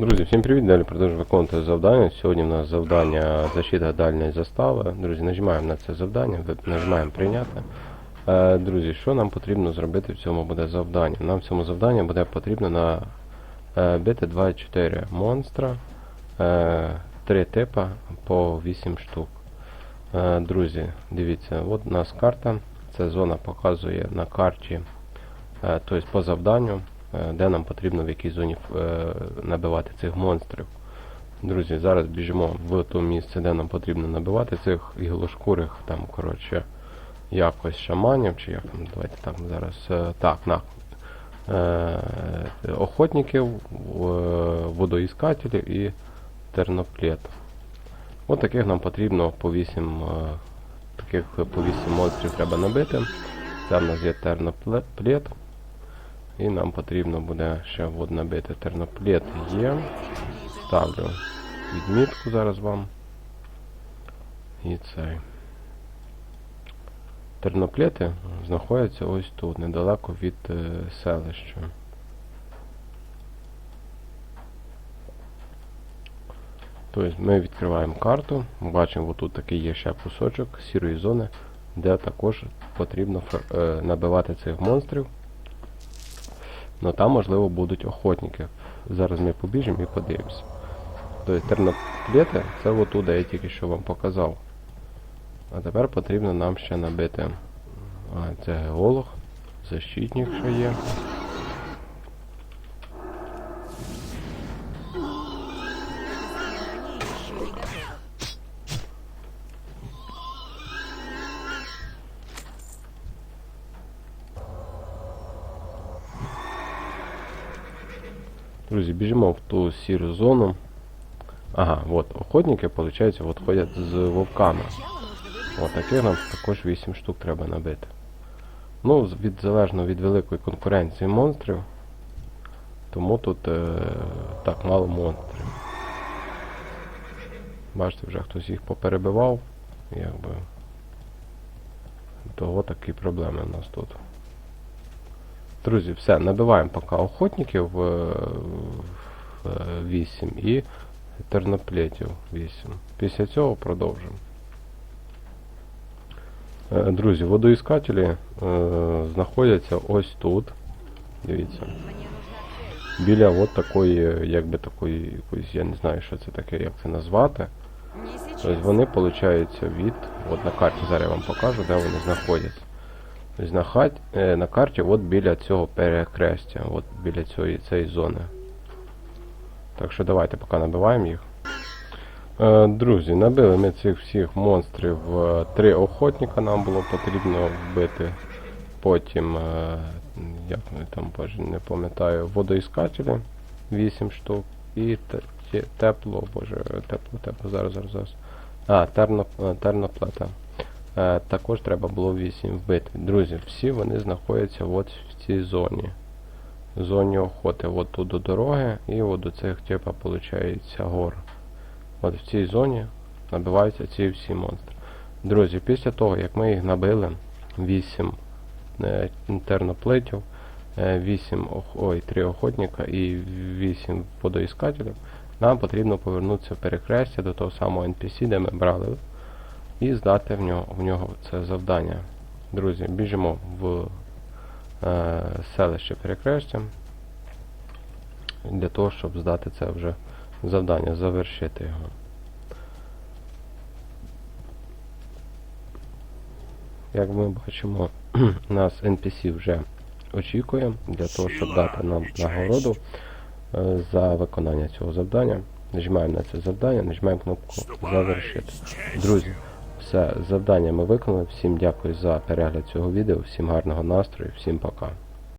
Друзі, всім привіт! Далі продовжуємо виконувати завдання. Сьогодні у нас завдання защита дальньої застави. Друзі, нажимаємо на це завдання, нажимаємо прийняти. Е, друзі, що нам потрібно зробити в цьому буде завдання? Нам в цьому завданні буде потрібно на е, бити 24 монстра, е, 3 типа по 8 штук. Е, друзі, дивіться, от у нас карта. Це зона показує на карті, е, тобто по завданню, е, де нам потрібно в якій зоні е, набивати цих монстрів. Друзі, зараз біжимо в то місце, де нам потрібно набивати цих іглошкурих, там, коротше, якось шаманів, чи як там, давайте так зараз. е, так, на. Е, охотників, е, водоіскателів і терноплет. От таких нам потрібно по 8 е, таких по 8 монстрів треба набити. Це в нас є терноплет. І нам потрібно буде ще от набити терноплет є. Ставлю відмітку зараз вам. І цей. Терноплети знаходяться ось тут, недалеко від е, селища. Тобто ми відкриваємо карту, бачимо, тут такий є ще кусочок сірої зони, де також потрібно е, набивати цих монстрів. Ну там, можливо, будуть охотники. Зараз ми побіжимо і подивимося. Тобто терноплети це отуда я тільки що вам показав. А тепер потрібно нам ще набити. А, це геолог, защитник що є. Друзі, біжимо в ту сіру зону. Ага, от охотники, виходить, от ходять з вовками. От таких нам також 8 штук треба набити. Ну, від, залежно від великої конкуренції монстрів. Тому тут е, так мало монстрів. Бачите, вже хтось їх поперебивав. Якби. Того такі проблеми в нас тут. Друзі, все, набиваємо поки охотників е, в, е, 8 і терноплетів 8. Після цього продовжимо. Е, Друзі, водоіскателі е, знаходяться ось тут. Дивіться. Біля от такої, якби такої, якоїсь, я не знаю, що це таке, як це назвати. Тобто вони получаються від. От на карті зараз я вам покажу, де вони знаходяться. Тобто на, хат, е, на карті от біля цього перехрестя, от біля цієї, цієї зони. Так що давайте поки набиваємо їх. Е, друзі, набили ми цих всіх монстрів. е, Три охотника нам було потрібно вбити. Потім, як вони там, боже, не пам'ятаю, водоіскателі 8 штук. І те- те- тепло, боже, тепло, тепло, зараз, зараз, зараз. А, терно, терноплета. Е, також треба було 8 вбити. Друзі, всі вони знаходяться от в цій зоні. Зоні охоти. От тут до дороги і от до цих типа, виходить, гор. От в цій зоні набиваються ці всі монстри. Друзі, після того, як ми їх набили, 8 е, терноплетів, 8 ох... ой, 3 охотника і 8 водоіскателів, нам потрібно повернутися в перехрестя до того самого NPC, де ми брали, і здати в нього, в нього це завдання. Друзі, біжимо в е, селище перехрестя для того, щоб здати це вже завдання, завершити його. Як ми бачимо, нас NPC вже очікує для того, щоб дати нам нагороду е, за виконання цього завдання. Нажимаємо на це завдання, нажимаємо кнопку Завершити. Друзі, все, завдання ми виконали. Всім дякую за перегляд цього відео, всім гарного настрою, всім пока.